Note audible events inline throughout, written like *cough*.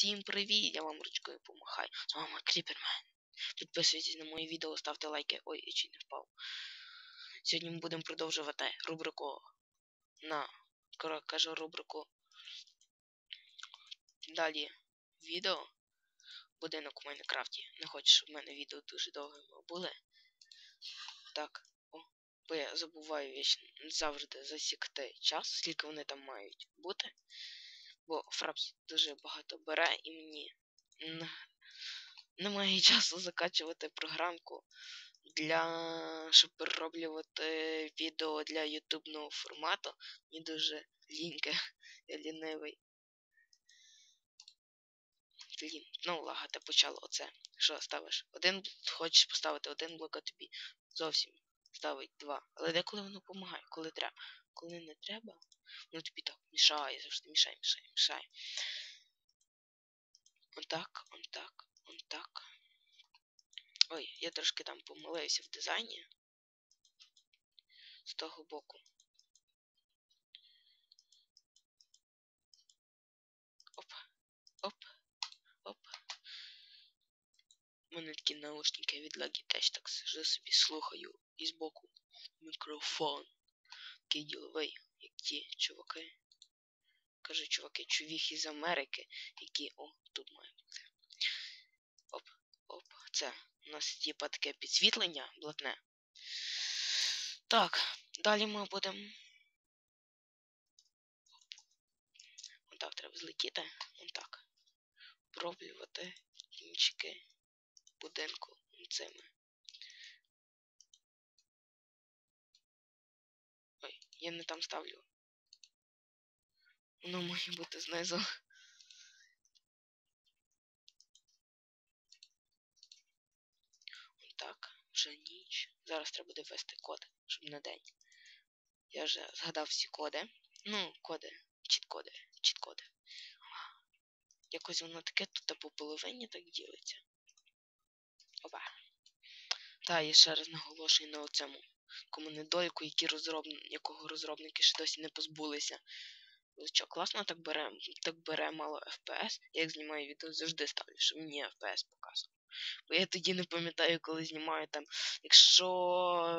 Всім привіт! Я вам ручкою помахаю. З вами Кріпермен. Підписуйтесь на мої відео, ставте лайки. Ой, я чуть не впав. Сьогодні ми будемо продовжувати рубрику на кажу рубрику. Далі відео. Будинок у Майнкрафті. Не хочу, щоб в мене відео дуже довгими були. Так, о, бо я забуваю вічно завжди засікти час, скільки вони там мають бути. Бо Фрапс дуже багато бере і мені немає *laughs* часу закачувати програмку для щоб перероблювати відео для ютубного формату. Мені дуже ліньке, я лінивий. Блін, ну лагати почало оце. Що ставиш? Один хочеш поставити один блок, а тобі зовсім ставить два. Але деколи воно допомагає, коли треба. Коли не треба, воно тобі так мішає, завжди мішає, мішає, мішає. Он так, он так, он так. Ой, я трошки там помилився в дизайні. З того боку. Оп, оп, оп. У мене такі наушники від Logitech, так сижу собі слухаю і збоку мікрофон. Такий діловий, як ті чуваки. Кажу, чуваки, чувіхи з Америки, які. О, тут має бути. Оп, оп, це. У нас типа таке підсвітлення блатне. Так, далі ми будемо. Отак треба злетіти. Отак. Пробувати кінчики будинку цими. Я не там ставлю. Воно має бути знизу. Так, вже ніч. Зараз треба буде ввести код, щоб на день. Я вже згадав всі коди. Ну, коди, чіт-коди, чіт-коди. Якось воно таке тут по половині так ділиться. Опа. Та, я ще раз наголошую на оцьому такому недоліку, які розроб... якого розробники ще досі не позбулися. Що, класно так бере, так бере мало FPS. Як знімаю відео, завжди ставлю, щоб мені FPS показував. Бо я тоді не пам'ятаю, коли знімаю там. Якщо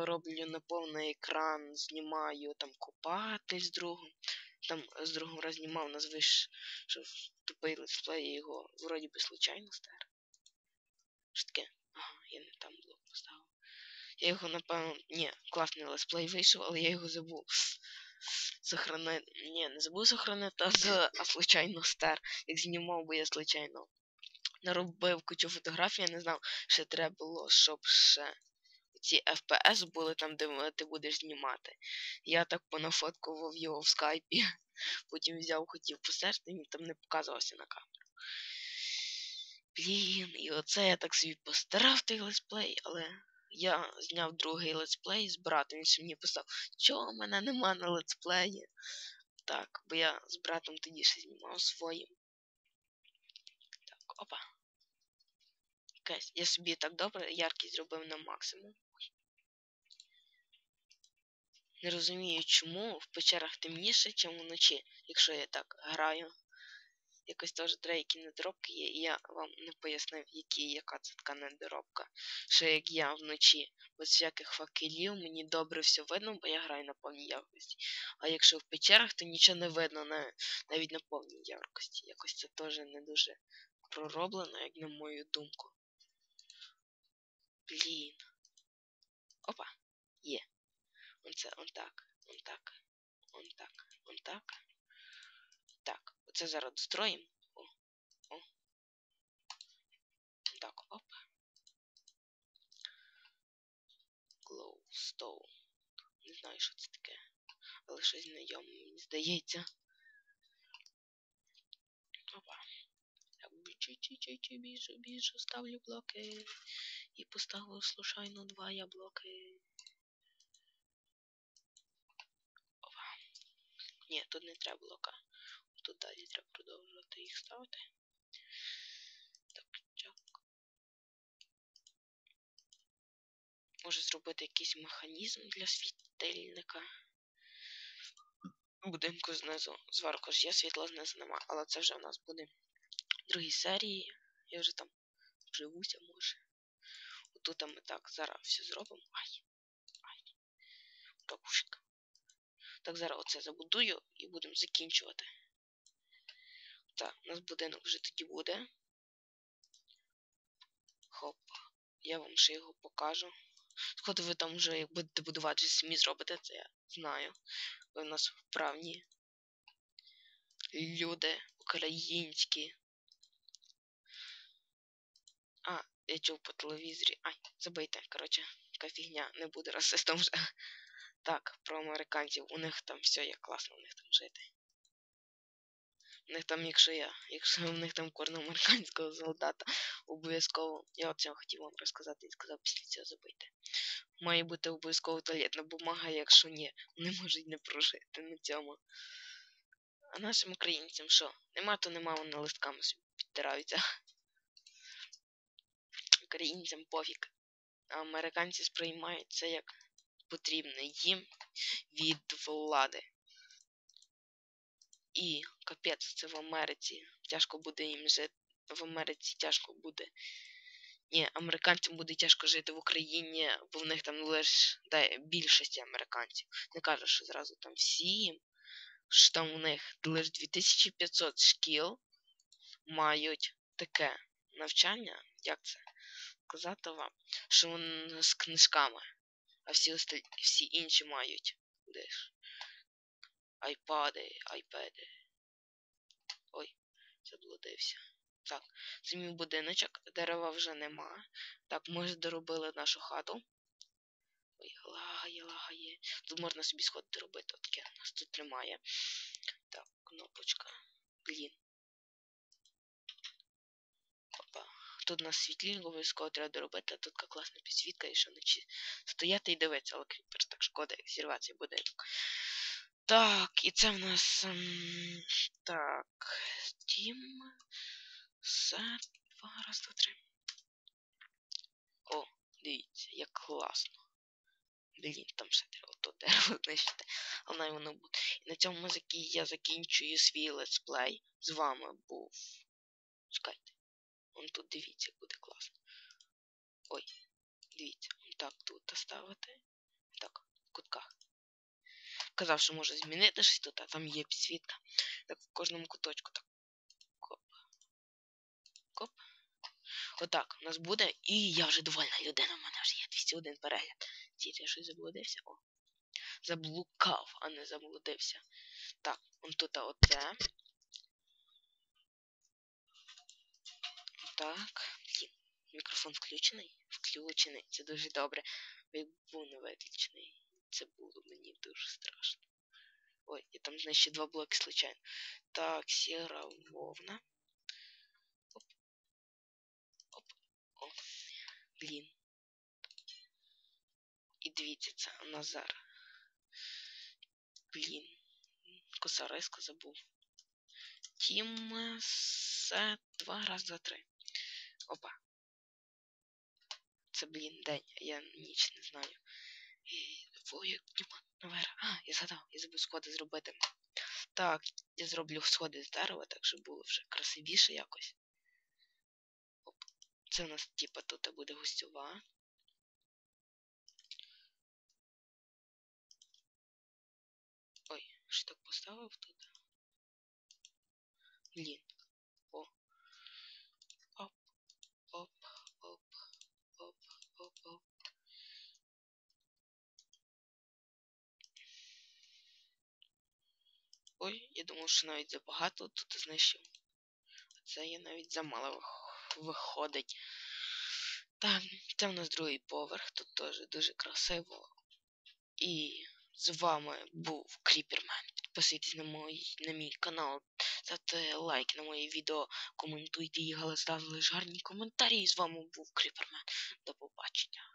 роблю на повний екран, знімаю там копатель з другом. Там з другом раз знімав, назвиш, що тупий летсплей його вроді би случайно стер. Що таке? Ага, я не там блок поставив. Я його, напевно. Ні, класний летсплей вийшов, але я його забув. Сохранити. Ні, не забув сохранити, а, а случайно стер. Як знімав, бо я случайно наробив кучу фотографій, я не знав, що треба було, щоб ще ці FPS були там, де ти будеш знімати. Я так понафоткував його в скайпі. *laughs* Потім взяв, хотів посерти, він там не показувався на камеру. Блін, і оце я так собі постарав той летсплей, але я зняв другий летсплей з братом, він мені писав, чого мене нема на летсплеї. Так, бо я з братом тоді ще знімав своїм. Так, опа. Якась. Я собі так добре яркість зробив на максимум. Не розумію, чому в печерах темніше, ніж вночі, якщо я так граю. Якось теж деякі недоробки є, і я вам не пояснив, які, яка це така недоробка. Що як я вночі без всяких факелів, мені добре все видно, бо я граю на повній яркості. А якщо в печерах, то нічого не видно на, навіть на повній яркості. Якось це теж не дуже пророблено, як на мою думку. Блін. Опа, є. Он це, он так, он так, он так, он так. Оце зараз достроїмо. О, о. Так, оп. Glowstone. Не знаю, що це таке. Але щось знайоме, мені здається. Опа. Так, біжу, біжу, біжу, ставлю блоки. І поставив случайно два я блоки. Ні, тут не треба блока. Тут далі треба продовжувати їх ставити. Так, чак. Може зробити якийсь механізм для світильника. Будинку знизу. Зверху ж є світла знизу нема, але це вже в нас буде в другій серії. Я вже там вживуся, може. Отут ми так зараз все зробимо. Ай. Ай. Ракушик. Так, зараз оце забудую і будемо закінчувати. Так, у нас будинок вже тоді буде. Хоп. Я вам ще його покажу. Сходи ви там вже як будете будувати, самі зробите, це я знаю. Ви в нас вправні. Люди українські. А, я чув по телевізорі. Ай, забийте, коротше, така фігня не буде *laughs* расистом вже. Так, про американців. У них там все є класно, у них там жити. У них там, якщо я, якщо в них там кожного американського солдата, обов'язково. Я цього хотів вам розказати і сказав після цього забийте. Має бути обов'язково туалетна бумага, якщо ні, вони можуть не прожити на цьому. А нашим українцям що? Нема, то нема, вони листками собі підтираються. Українцям пофіг. А американці сприймають це як потрібне їм від влади. І капець, це в Америці. Тяжко буде їм жити. В Америці тяжко буде. Ні, американцям буде тяжко жити в Україні, бо в них там лише да, більшості американців. Не кажу, що зразу там всі, що там у них лише 2500 шкіл мають таке навчання, як це сказати вам, що вони з книжками, а всі остальні, всі інші мають. Ж? Айпади, айпеди. Ой, заблудився. Так, це мій будиночок, дерева вже нема. Так, ми ж доробили нашу хату. Ой, лагає, лагає. Тут можна собі сходити робити, таке нас тут тримає. Так, кнопочка. Блін. Опа. Тут у нас світлінг обов'язково треба доробити, а тут така класна підсвітка, і що вночі стояти і дивитися, але кріпер так шкода, як зірватися будинок. Так, і це в нас. Ем, так. Steam. Set. Два, раз, два, три. О, дивіться, як класно. Блін, там ще треба то дерево *laughs* знищити. Але воно буде. І на цьому я закінчую свій летсплей. З вами був. Чекайте. Вон тут дивіться, буде класно. Ой, дивіться, так тут ставити. Так, в кутках. Казав, що може змінити щось тут, а там є підсвітка. Так в кожному куточку так. Коп. Коп. Отак у нас буде. І я вже довольна людина, у мене вже є 201 перегляд. Тільки щось заблудився. О. Заблукав, а не заблудився. Так, он тут оце. Так. Мікрофон включений? Включений. Це дуже добре. Якби був не виключений. Це було мені дуже страшно. Ой, я там значить два блоки случайно. Так, сіра вовна. Оп. Оп. О. Блін. І дивіться, це Назар. Блін. Косариска забув. Тім сет два, раз, два, три. Опа. Це, блін, день, я ніч не знаю. Ой, наверх. А, я згадав, я забув сходи зробити. Так, я зроблю сходи з дерева, так щоб було вже красивіше якось. Оп. Це у нас, типа, тут буде гостьова. Ой, що так поставив тут? Блін. О. Оп, оп, оп, оп, оп, оп. Думав, що навіть забагато тут знищив. Це я навіть замало виходить. Так, це в нас другий поверх, тут теж дуже красиво. І з вами був Кріпермен. Підписуйтесь на мій на мій канал, ставте лайк на моє відео, коментуйте і ставте гарні коментарі. І з вами був Кріпермен. До побачення.